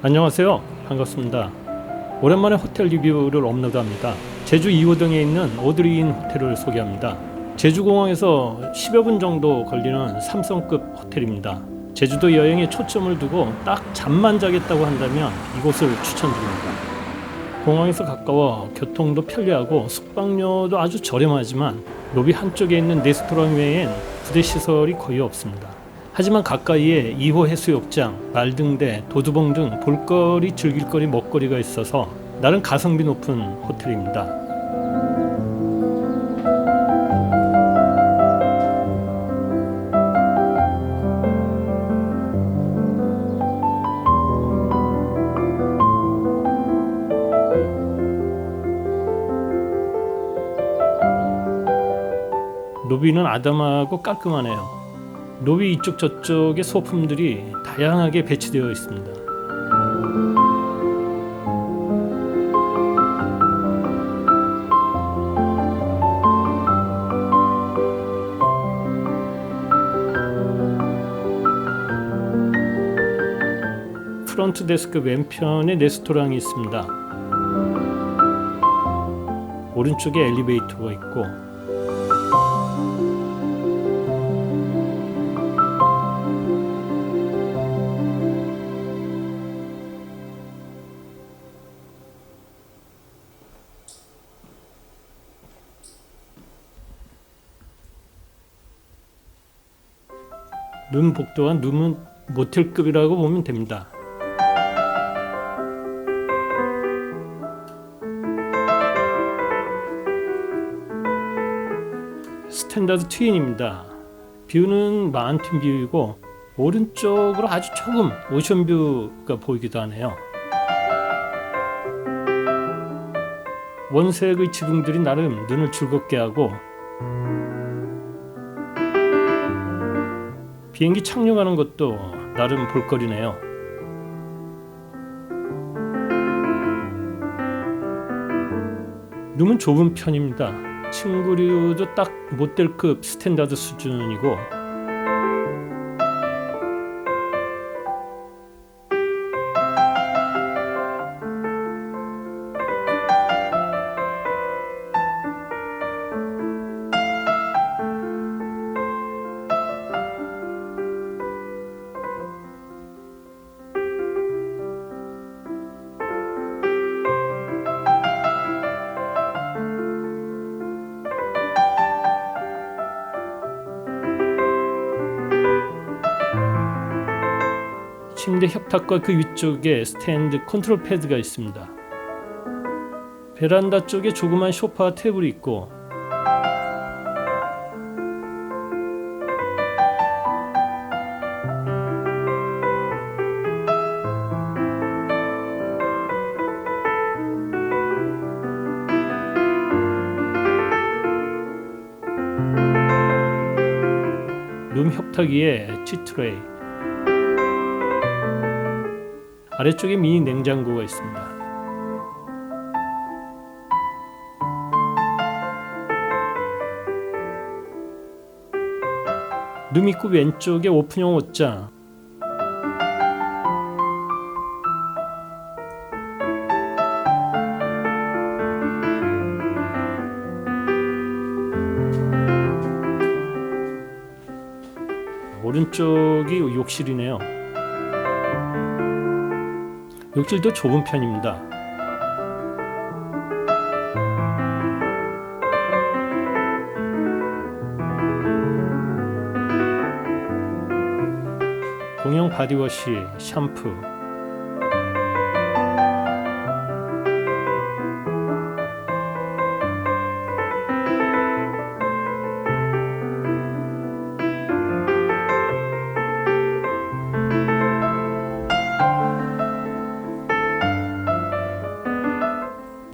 안녕하세요. 반갑습니다. 오랜만에 호텔 리뷰를 업로드합니다. 제주 2호동에 있는 오드리인 호텔을 소개합니다. 제주공항에서 10여 분 정도 걸리는 삼성급 호텔입니다. 제주도 여행에 초점을 두고 딱 잠만 자겠다고 한다면 이곳을 추천드립니다. 공항에서 가까워 교통도 편리하고 숙박료도 아주 저렴하지만 로비 한쪽에 있는 레스토랑 외엔 부대 시설이 거의 없습니다. 하지만 가까이에 2호 해수욕장, 말등대, 도두봉 등 볼거리, 즐길거리, 먹거리가 있어서 나름 가성비 높은 호텔입니다. 로비는 아담하고 깔끔하네요. 로비 이쪽 저쪽에 소품들이 다양하게 배치되어 있습니다. 프런트 데스크 왼편에 레스토랑이 있습니다. 오른쪽에 엘리베이터가 있고 룸 복도와 룸은 모텔급이라고 보면 됩니다. 스탠다드 트윈입니다. 뷰는 마운틴 뷰이고 오른쪽으로 아주 조금 오션 뷰가 보이기도 하네요. 원색의 지붕들이 나름 눈을 즐겁게 하고 비행기 착륙하는 것도 나름 볼거리네요. 룸은 좁은 편입니다. 침구류도 딱 모텔급 스탠다드 수준이고 침대 협탁과 그 위쪽에 스탠드 컨트롤 패드가 있습니다. 베란다 쪽에 조그만 소파 테이블이 있고 룸 협탁 위에 치트레이 아래쪽에 미니 냉장고가 있습니다. 룸 입구 왼쪽에 오픈형 옷장 오른쪽이 욕실이네요. 욕실도 좁은 편입니다. 공용 바디워시, 샴푸,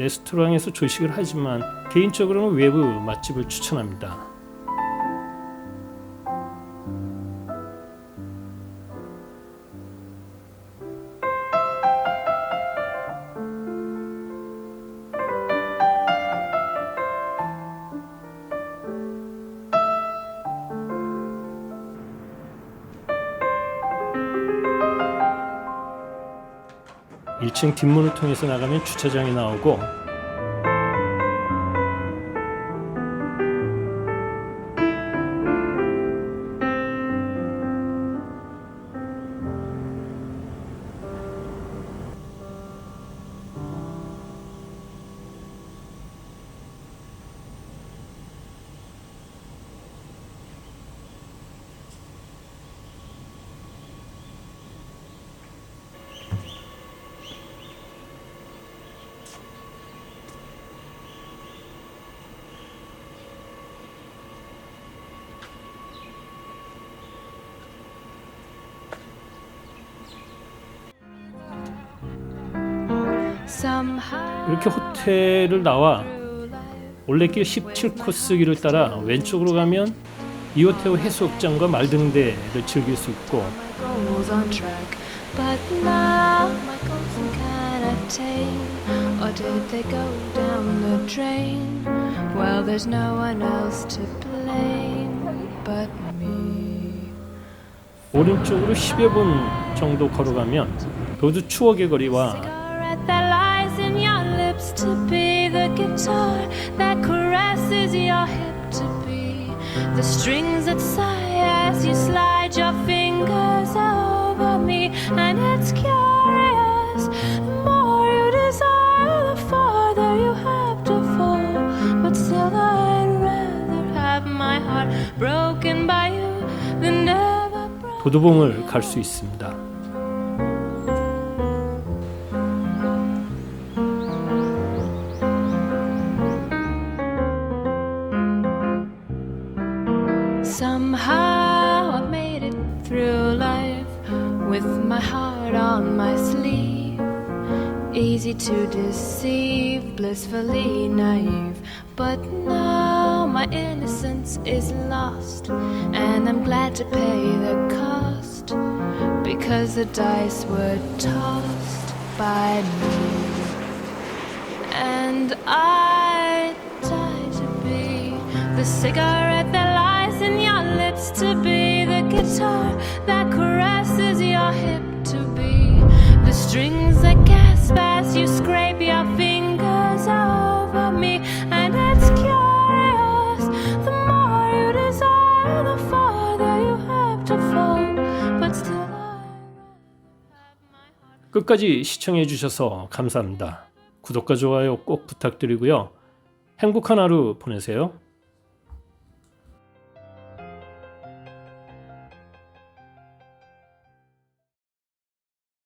레스토랑에서 조식을 하지만 개인적으로는 외부 맛집을 추천합니다. 1층 뒷문을 통해서 나가면 주차장이 나오고 이렇게 호텔을 나와 올레길 17코스 길을 따라 왼쪽으로 가면 이호테오 해수욕장과 말등대를 즐길 수 있고 오른쪽으로 10여 분 정도 걸어가면 그것도 추억의 거리와 to be the guitar that caresses your hip to be the strings that sigh as you slide your fingers over me and it's curious the more you desire the farther you have to fall but still I'd rather have my heart broken by you than never broken 도도봉을 갈 수 있습니다. My heart on my sleeve. Easy to deceive, blissfully naive. But now my innocence is lost, and I'm glad to pay the cost because the dice were tossed by me. And I die to be the cigarette that lies in your lips, to be the guitar that caresses 끝까지 시청해 주셔서 감사합니다. 구독과 좋아요 꼭 부탁드리고요. 행복한 하루 보내세요.